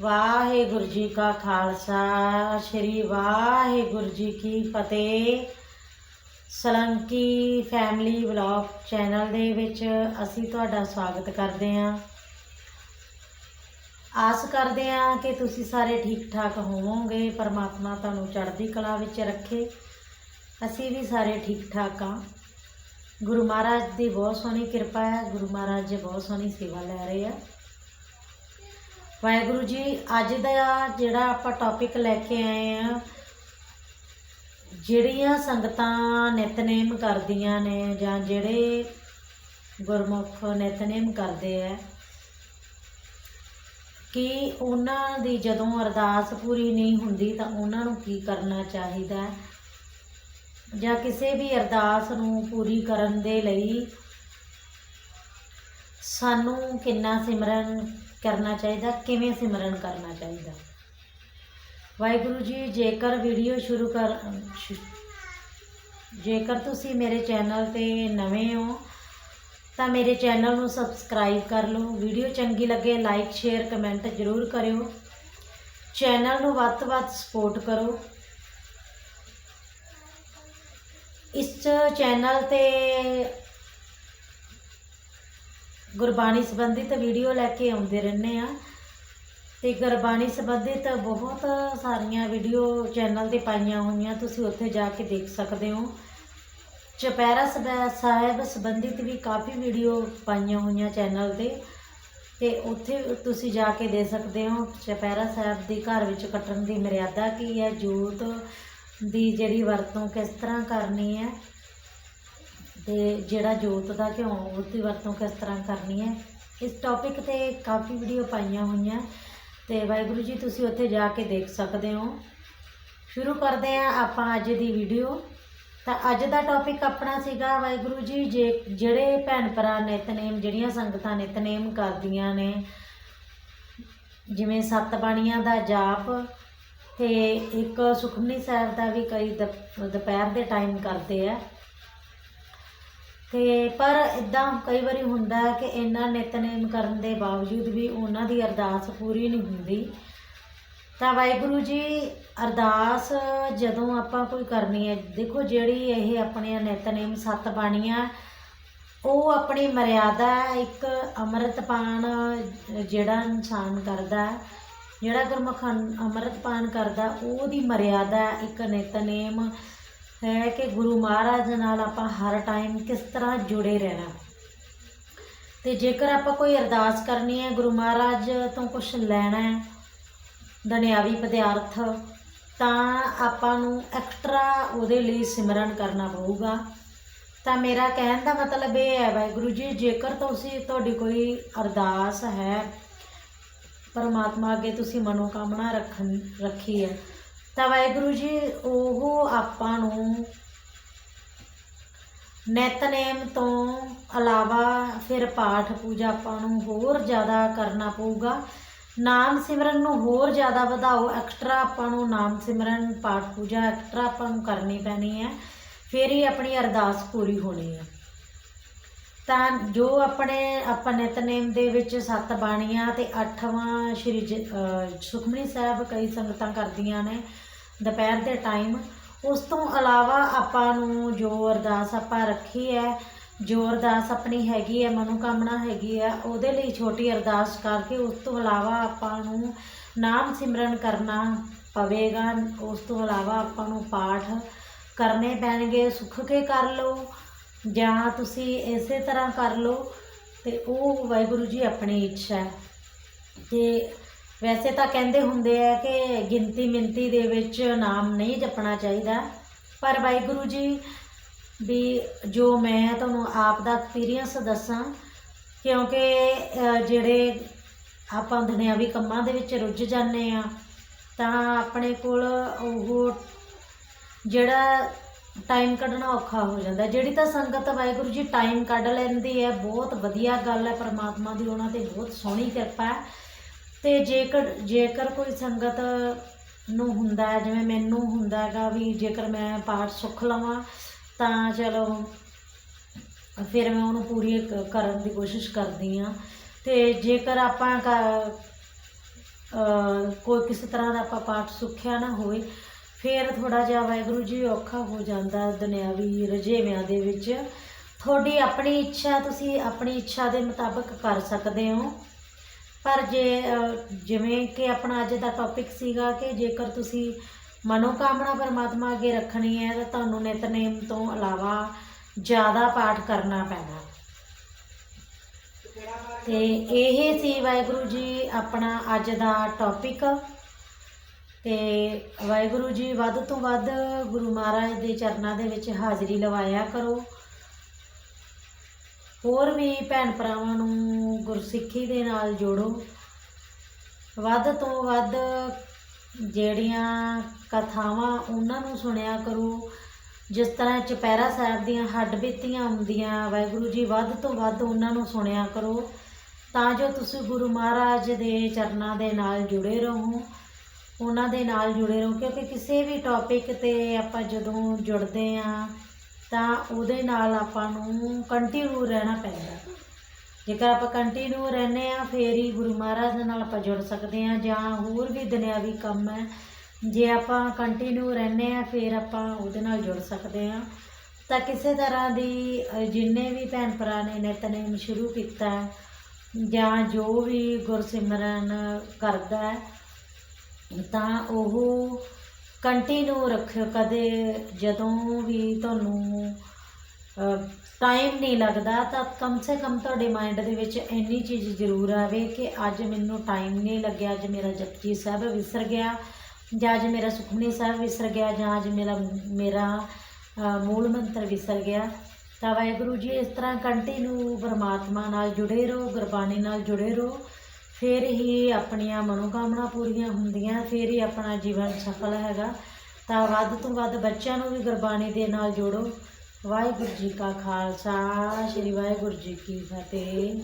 ਵਾਹਿਗੁਰੂ ਜੀ ਕਾ ਖਾਲਸਾ, ਸ੍ਰੀ ਵਾਹਿਗੁਰੂ ਜੀ ਕੀ ਫਤਿਹ। ਸਲੰਕੀ family vlog channel ਦੇ ਵਿੱਚ ਅਸੀਂ ਤੁਹਾਡਾ ਸਵਾਗਤ ਕਰਦੇ ਹਾਂ। ਆਸ ਕਰਦੇ ਹਾਂ ਕਿ ਤੁਸੀਂ ਸਾਰੇ ਠੀਕ ਠਾਕ ਹੋਵੋਗੇ, ਪਰਮਾਤਮਾ ਤੁਹਾਨੂੰ ਚੜ੍ਹਦੀ ਕਲਾ ਵਿੱਚ ਰੱਖੇ। ਅਸੀਂ ਵੀ ਸਾਰੇ ਠੀਕ ਠਾਕ ਹਾਂ। ਗੁਰੂ ਮਹਾਰਾਜ ਦੀ ਬਹੁਤ ਸੋਹਣੀ ਕਿਰਪਾ ਹੈ, ਗੁਰੂ ਮਹਾਰਾਜ ਜੀ ਬਹੁਤ ਸੋਹਣੀ ਸੇਵਾ ਲੈ ਰਹੇ ਆ। ਵਾਹਿਗੁਰੂ ਜੀ, ਅੱਜ ਦਾ ਜਿਹੜਾ ਆਪਾਂ ਟੌਪਿਕ ਲੈ ਕੇ ਆਏ ਆ, ਜਿਹੜੀਆਂ ਸੰਗਤਾਂ ਨਿਤਨੇਮ ਕਰਦੀਆਂ ਨੇ ਜਾਂ ਜਿਹੜੇ ਗੁਰਮੁਖ ਨਿਤਨੇਮ ਕਰਦੇ ਆ, ਕਿ ਉਹਨਾਂ ਦੀ ਜਦੋਂ ਅਰਦਾਸ ਪੂਰੀ ਨਹੀਂ ਹੁੰਦੀ ਤਾਂ ਉਹਨਾਂ ਨੂੰ ਕੀ ਕਰਨਾ ਚਾਹੀਦਾ? ਜਾਂ ਕਿਸੇ ਵੀ ਅਰਦਾਸ ਨੂੰ ਪੂਰੀ ਕਰਨ ਦੇ ਲਈ ਸਾਨੂੰ ਕਿੰਨਾ ਸਿਮਰਨ ਕਰਨਾ ਚਾਹੀਦਾ, ਕਿਵੇਂ ਸਿਮਰਨ ਕਰਨਾ ਚਾਹੀਦਾ। ਵਾਹਿਗੁਰੂ ਜੀ, ਜੇਕਰ ਵੀਡੀਓ ਸ਼ੁਰੂ ਕਰ, ਸ਼ੁ- ਜੇਕਰ ਤੁਸੀਂ ਮੇਰੇ ਚੈਨਲ ਤੇ ਨਵੇਂ ਹੋ, ਤਾਂ ਮੇਰੇ ਚੈਨਲ ਨੂੰ ਸਬਸਕ੍ਰਾਈਬ ਕਰ ਲਓ। ਵੀਡੀਓ ਚੰਗੀ ਲੱਗੇ ਲਾਈਕ ਸ਼ੇਅਰ ਕਮੈਂਟ ਜ਼ਰੂਰ ਕਰਿਓ। ਚੈਨਲ ਨੂੰ ਵੱਧ ਤੋਂ ਵੱਧ ਸਪੋਰਟ ਕਰੋ। ਇਸ ਚੈਨਲ ਤੇ ਗੁਰਬਾਣੀ ਸੰਬੰਧਿਤ ਵੀਡੀਓ ਲੈ ਕੇ ਆਉਂਦੇ ਰਹਿੰਦੇ ਆ। ਤੇ ਗੁਰਬਾਣੀ ਸੰਬੰਧਿਤ ਬਹੁਤ ਸਾਰੀਆਂ ਵੀਡੀਓ ਚੈਨਲ ਤੇ ਪਾਈਆਂ ਹੋਈਆਂ, ਤੁਸੀਂ ਉੱਥੇ ਜਾ ਕੇ ਦੇਖ ਸਕਦੇ ਹੋ। ਚੁਪਹਿਰਾ ਸਬੈ- ਸਾਹਿਬ ਸੰਬੰਧਿਤ ਵੀ ਕਾਫੀ ਵੀਡੀਓ ਪਾਈਆਂ ਹੋਈਆਂ ਚੈਨਲ ਤੇ। ਤੇ ਉੱਥੇ ਤੁਸੀਂ ਜਾ ਕੇ ਦੇ ਸਕਦੇ ਹੋ ਚੁਪਹਿਰਾ ਸਾਹਿਬ ਦੇ ਘਰ ਵਿੱਚ ਕੱਟਣ ਦੀ ਮਰਿਆਦਾ ਕੀ ਹੈ, ਜੋਤ ਦੀ ਜਿਹੜੀ ਵਰਤੋਂ ਕਿਸ ਤਰ੍ਹਾਂ ਕਰਨੀ ਹੈ। ਤੇ ਜਿਹੜਾ ਜੋਤ ਦਾ ਘਿਓ ਉਹਦੀ ਵਰਤੋਂ ਕਿਸ ਤਰ੍ਹਾਂ ਕਰਨੀ ਹੈ? ਇਸ ਟੌਪਿਕ ਤੇ ਕਾਫੀ ਵੀਡੀਓ ਪਾਈਆਂ ਹੋਈਆਂ। ਤੇ ਵਾਹਿਗੁਰੂ ਜੀ, ਤੁਸੀਂ ਉੱਥੇ ਜਾ ਕੇ ਦੇਖ ਸਕਦੇ ਹੋ। ਸ਼ੁਰੂ ਕਰਦੇ ਹਾਂ ਆਪਾਂ ਅੱਜ ਦੀ ਵੀਡੀਓ ਤਾਂ ਅੱਜ ਦਾ ਟੌਪਿਕ ਆਪਣਾ ਸੀਗਾ, ਵਾਹਿਗੁਰੂ ਜੀ, ਜੇ ਜਿਹੜੇ ਭੈਣ ਭਰਾ ਨਿਤਨੇਮ, ਜਿਹੜੀਆਂ ਸੰਗਤਾਂ ਨਿਤਨੇਮ ਕਰਦੀਆਂ ਨੇ, ਜਿਵੇਂ ਸੱਤ ਬਾਣੀਆਂ ਦਾ ਜਾਪ ਤੇ ਇੱਕ ਸੁਖਮਨੀ ਸਾਹਿਬ ਦਾ ਵੀ ਕਈ ਦੁਪ- ਦੁਪਹਿਰ ਦੇ ਟਾਈਮ ਕਰਦੇ ਆ। ਤੇ ਪਰ ਇਦਾਂ ਕਈ ਵਾਰੀ ਹੁੰਦਾ ਹੈ ਕਿ ਇਹਨਾਂ ਨਿਤਨੇਮ ਕਰਨ ਦੇ ਬਾਵਜੂਦ ਵੀ ਉਹਨਾਂ ਦੀ ਅਰਦਾਸ ਪੂਰੀ ਨਹੀਂ ਹੁੰਦੀ। ਤਾਂ ਵਾਹਿਗੁਰੂ ਜੀ, ਅਰਦਾਸ ਜਦੋਂ ਆਪਾਂ ਕੋਈ ਕਰਨੀ ਹੈ, ਦੇਖੋ ਜਿਹੜੀ ਇਹ ਆਪਣੇ ਨਿਤਨੇਮ ਸੱਤ ਬਾਣੀਆਂ, ਉਹ ਆਪਣੀ ਮਰਿਆਦਾ ਇੱਕ ਅੰਮ੍ਰਿਤਪਾਨ ਜਿਹੜਾ ਇਨਸਾਨ ਕਰਦਾ ਜਿਹੜਾ ਗੁਰਮੁਖ ਅੰਮ੍ਰਿਤਪਾਨ ਕਰਦਾ, ਉਹਦੀ ਮਰਿਆਦਾ ਇੱਕ ਨਿਤਨੇਮ ਹੈ ਕਿ ਗੁਰੂ ਮਹਾਰਾਜ ਨਾਲ ਆਪਾਂ ਹਰ ਟਾਈਮ ਕਿਸ ਤਰ੍ਹਾਂ ਜੁੜੇ ਰਹਿਣਾ। ਤੇ ਜੇਕਰ ਆਪਾਂ ਕੋਈ ਅਰਦਾਸ ਕਰਨੀ ਹੈ, ਗੁਰੂ ਮਹਾਰਾਜ ਤੋਂ ਕੁਝ ਲੈਣਾ ਹੈ, ਦੁਨਿਆਵੀ ਪਦਾਰਥ, ਤਾਂ ਆਪਾਂ ਨੂੰ ਐਕਸਟਰਾ ਉਹਦੇ ਲਈ ਸਿਮਰਨ ਕਰਨਾ ਪਊਗਾ। ਤਾਂ ਮੇਰਾ ਕਹਿਣ ਦਾ ਮਤਲਬ ਇਹ ਹੈ, ਵਾਹਿਗੁਰੂ ਜੀ, ਜੇਕਰ ਤੁਸੀਂ, ਤੁਹਾਡੀ ਕੋਈ ਅਰਦਾਸ ਹੈ, ਪਰਮਾਤਮਾ ਅੱਗੇ ਤੁਸੀਂ ਮਨੋਕਾਮਨਾ ਰੱਖਣ, ਰੱਖੀ ਹੈ ਤਾਂ ਵਾਹਿਗੁਰੂ ਜੀ, ਉਹ ਆਪਾਂ ਨੂੰ ਨਿਤਨੇਮ ਤੋਂ ਇਲਾਵਾ ਫਿਰ ਪਾਠ ਪੂਜਾ ਆਪਾਂ ਨੂੰ ਹੋਰ ਜ਼ਿਆਦਾ ਕਰਨਾ ਪਊਗਾ। ਨਾਮ ਸਿਮਰਨ ਨੂੰ ਹੋਰ ਜ਼ਿਆਦਾ ਵਧਾਓ ਐਕਸਟਰਾ ਆਪਾਂ ਨੂੰ ਨਾਮ ਸਿਮਰਨ, ਪਾਠ ਪੂਜਾ ਐਕਸਟਰਾ ਆਪਾਂ ਨੂੰ ਕਰਨੀ ਪੈਣੀ ਹੈ। ਫਿਰ ਹੀ ਆਪਣੀ ਅਰਦਾਸ ਪੂਰੀ ਹੋਣੀ ਹੈ। ਤਾਂ ਜੋ ਆਪਣੇ ਆਪਾਂ ਨਿਤਨੇਮ ਦੇ ਵਿੱਚ ਸੱਤ ਬਾਣੀਆਂ ਤੇ ਅੱਠਵਾਂ ਸ਼੍ਰੀ ਜ- ਸੁਖਮਨੀ ਸਾਹਿਬ ਕਈ ਸੰਗਤਾਂ ਕਰਦੀਆਂ ਨੇ ਦੁਪਹਿਰ ਦੇ ਟਾਈਮ ਉਸ ਤੋਂ ਇਲਾਵਾ ਆਪਾਂ ਨੂੰ ਜੋ ਅਰਦਾਸ ਆਪਾਂ ਰੱਖੀ ਹੈ, ਜੋ ਅਰਦਾਸ ਆਪਣੀ ਹੈਗੀ ਹੈ, ਮਨੋਕਾਮਨਾ ਹੈਗੀ ਹੈ, ਉਹਦੇ ਲਈ ਛੋਟੀ ਅਰਦਾਸ ਕਰਕੇ ਉਸ ਤੋਂ ਇਲਾਵਾ ਆਪਾਂ ਨੂੰ ਨਾਮ ਸਿਮਰਨ ਕਰਨਾ ਪਵੇਗਾ। ਉਸ ਤੋਂ ਇਲਾਵਾ ਆਪਾਂ ਨੂੰ ਪਾਠ ਕਰਨੇ ਪੈਣਗੇ। ਸੁੱਖ ਕੇ ਕਰ ਲਓ। ਜਾਂ ਤੁਸੀਂ ਇਸੇ ਤਰ੍ਹਾਂ ਕਰ ਲਓ ਤੇ ਉਹ ਵਾਹਿਗੁਰੂ ਜੀ ਆਪਣੀ ਇੱਛਾ ਹੈ। ਤੇ ਵੈਸੇ ਤਾਂ ਕਹਿੰਦੇ ਹੁੰਦੇ ਆ ਕਿ ਗਿਣਤੀ ਮਿੰਤੀ ਦੇ ਵਿੱਚ ਨਾਮ ਨਹੀਂ ਜਪਣਾ ਚਾਹੀਦਾ। ਪਰ ਵਾਹਿਗੁਰੂ ਜੀ ਵੀ ਜੋ ਮੈਂ ਤੁਹਾਨੂੰ ਆਪ ਦਾ ਐਕਸਪੀਰੀਅੰਸ ਦੱਸਾਂ, ਕਿਉਂਕਿ ਜਿਹੜੇ ਆਪਾਂ ਦੁਨਿਆਵੀ ਕੰਮਾਂ ਦੇ ਵਿੱਚ ਰੁੱਝ ਜਾਂਦੇ ਆ, ਤਾਂ ਆਪਣੇ ਕੋਲ ਉਹ ਜਿਹੜਾ ਟਾਈਮ ਕੱਢਣਾ ਔਖਾ ਹੋ ਜਾਂਦਾ। ਜਿਹੜੀ ਤਾਂ ਸੰਗਤ ਵਾਹਿਗੁਰੂ ਜੀ ਟਾਈਮ ਕੱਢ ਲੈਂਦੀ ਹੈ, ਬਹੁਤ ਵਧੀਆ ਗੱਲ ਹੈ। ਪਰਮਾਤਮਾ ਦੀ ਉਹਨਾਂ ਤੇ ਬਹੁਤ ਸੋਹਣੀ ਕਿਰਪਾ ਹੈ। ਤੇ ਜੇਕਰ ਜੇਕਰ ਕੋਈ ਸੰਗਤ ਨੂੰ ਹੁੰਦਾ ਹੈ, ਜਿਵੇਂ ਮੈਨੂੰ ਹੁੰਦਾ ਹੈਗਾ ਵੀ ਜੇਕਰ ਮੈਂ ਪਾਠ ਸੁੱਖ ਲਵਾਂ, ਤਾਂ ਚਲੋ ਫਿਰ ਮੈਂ ਉਹਨੂੰ ਪੂਰੀ ਕ- ਕਰਨ ਦੀ ਕੋਸ਼ਿਸ਼ ਕਰਦੀ ਹਾਂ। ਤੇ ਜੇਕਰ ਆਪਾਂ ਕ- ਕੋਈ ਕਿਸੇ ਤਰ੍ਹਾਂ ਦਾ ਆਪਾਂ ਪਾਠ ਸੁੱਖਿਆ ਨਾ ਹੋਵੇ ਫਿਰ ਥੋੜਾ ਜਿਹਾ ਵਾਹਿਗੁਰੂ ਜੀ ਔਖਾ ਹੋ ਜਾਂਦਾ ਦੁਨਿਆਵੀ ਰਜੇਵਿਆਂ ਦੇ ਵਿੱਚ। ਤੁਹਾਡੀ ਆਪਣੀ ਇੱਛਾ, ਤੁਸੀਂ ਆਪਣੀ ਇੱਛਾ ਦੇ ਮੁਤਾਬਕ ਕਰ ਸਕਦੇ ਹੋ। ਪਰ ਜੇ ਜਿਵੇਂ ਕਿ ਆਪਣਾ ਅੱਜ ਦਾ ਟੌਪਿਕ ਸੀਗਾ ਕਿ ਜੇਕਰ ਤੁਸੀਂ ਮਨੋਕਾਮਨਾ ਪਰਮਾਤਮਾ ਅੱਗੇ ਰੱਖਣੀ ਹੈ, ਤਾਂ ਤੁਹਾਨੂੰ ਨਿਤਨੇਮ ਤੋਂ ਇਲਾਵਾ ਜ਼ਿਆਦਾ ਪਾਠ ਕਰਨਾ ਪੈਣਾ। ਤੇ ਇਹ ਸੀ ਵਾਹਿਗੁਰੂ ਜੀ ਆਪਣਾ ਅੱਜ ਦਾ ਟੌਪਿਕ ਤੇ ਵਾਹਿਗੁਰੂ ਜੀ ਵੱਧ ਤੋਂ ਵੱਧ ਗੁਰੂ ਮਹਾਰਾਜ ਦੇ ਚਰਨਾਂ ਦੇ ਵਿੱਚ ਹਾਜ਼ਰੀ ਲਵਾਇਆ ਕਰੋ। ਹੋਰ ਵੀ ਭੈਣ ਭਰਾਵਾਂ ਨੂੰ ਗੁਰਸਿੱਖੀ ਦੇ ਨਾਲ ਜੋੜੋ। ਵੱਧ ਤੋਂ ਵੱਧ ਜਿਹੜੀਆਂ ਕਥਾਵਾਂ ਉਹਨਾਂ ਨੂੰ ਸੁਣਿਆ ਕਰੋ। ਜਿਸ ਤਰ੍ਹਾਂ ਚੁਪਹਿਰਾ ਸਾਹਿਬ ਦੀਆਂ ਹੱਡ ਬੀਤੀਆਂ ਹੁੰਦੀਆਂ, ਵਾਹਿਗੁਰੂ ਜੀ ਵੱਧ ਤੋਂ ਵੱਧ ਉਹਨਾਂ ਨੂੰ ਸੁਣਿਆ ਕਰੋ। ਤਾਂ ਜੋ ਤੁਸੀਂ ਗੁਰੂ ਮਹਾਰਾਜ ਦੇ ਚਰਨਾਂ ਦੇ ਨਾਲ ਜੁੜੇ ਰਹੋ। ਉਹਨਾਂ ਦੇ ਨਾਲ ਜੁੜੇ ਰਹੋ, ਕਿਉਂਕਿ ਕਿਸੇ ਵੀ ਟੌਪਿਕ ਤੇ ਆਪਾਂ ਜਦੋਂ ਜੁੜਦੇ ਆ ਤਾਂ ਉਹਦੇ ਨਾਲ ਆਪਾਂ ਨੂੰ ਕੰਟੀਨਿਊ ਰਹਿਣਾ ਪੈਂਦਾ। ਜੇਕਰ ਆਪਾਂ ਕੰਟੀਨਿਊ ਰਹਿੰਦੇ ਆ ਫੇਰ ਹੀ ਗੁਰੂ ਮਹਾਰਾਜ ਦੇ ਨਾਲ ਆਪਾਂ ਜੁੜ ਸਕਦੇ ਆ ਜਾਂ ਹੋਰ ਵੀ ਦੁਨਿਆਵੀ ਕੰਮ ਹੈ। ਜੇ ਆਪਾਂ ਕੰਟੀਨਿਊ ਰਹਿੰਦੇ ਆ ਫੇਰ ਆਪਾਂ ਉਹਦੇ ਨਾਲ ਜੁੜ ਸਕਦੇ ਆ ਤਾਂ ਕਿਸੇ ਤਰ੍ਹਾਂ ਦੀ ਜਿੰਨੇ ਵੀ ਭੈਣ ਭਰਾ ਨੇ, ਨਿਤਨੇਮ ਸ਼ੁਰੂ ਕੀਤਾ ਜਾਂ ਜੋ ਵੀ ਗੁਰਸਿਮਰਨ ਕਰਦਾ ਹੈ ਤਾਂ ਉਹ ਕੰਟੀਨਿਊ ਰੱਖਿਓ, ਕਦੇ ਜਦੋਂ ਵੀ ਤੁਹਾਨੂੰ ਟਾਈਮ ਨਹੀਂ ਲੱਗਦਾ, ਤਾਂ ਕਮ ਸੇ ਕਮ ਤੁਹਾਡੇ ਮਾਈਂਡ ਦੇ ਵਿੱਚ ਇੰਨੀ ਚੀਜ਼ ਜ਼ਰੂਰ ਆਵੇ ਕਿ ਅੱਜ ਮੈਨੂੰ ਟਾਈਮ ਨਹੀਂ ਲੱਗਿਆ, ਅੱਜ ਮੇਰਾ ਜਪਜੀ ਸਾਹਿਬ ਵਿਸਰ ਗਿਆ, ਜਾਂ ਅੱਜ ਮੇਰਾ ਸੁਖਮਨੀ ਸਾਹਿਬ ਵਿਸਰ ਗਿਆ, ਜਾਂ ਅੱਜ ਮੇਰਾ ਮੇਰਾ ਮੂਲ ਮੰਤਰ ਵਿਸਰ ਗਿਆ। ਤਾਂ ਵਾਹਿਗੁਰੂ ਜੀ, ਇਸ ਤਰ੍ਹਾਂ ਕੰਟੀਨਿਊ ਪਰਮਾਤਮਾ ਨਾਲ ਜੁੜੇ ਰਹੋ, ਗੁਰਬਾਣੀ ਨਾਲ ਜੁੜੇ ਰਹੋ। ਫਿਰ ਹੀ ਆਪਣੀਆਂ ਮਨੋਕਾਮਨਾ ਪੂਰੀਆਂ ਹੁੰਦੀਆਂ, ਫਿਰ ਹੀ ਆਪਣਾ ਜੀਵਨ ਸਫਲ ਹੈਗਾ। ਤਾਂ ਵੱਧ ਤੋਂ ਵੱਧ ਬੱਚਿਆਂ ਨੂੰ ਵੀ ਗੁਰਬਾਣੀ ਦੇ ਨਾਲ ਜੋੜੋ। ਵਾਹਿਗੁਰੂ ਜੀ ਕਾ ਖਾਲਸਾ, ਸ੍ਰੀ ਵਾਹਿਗੁਰੂ ਜੀ ਕੀ ਫਤਿਹ।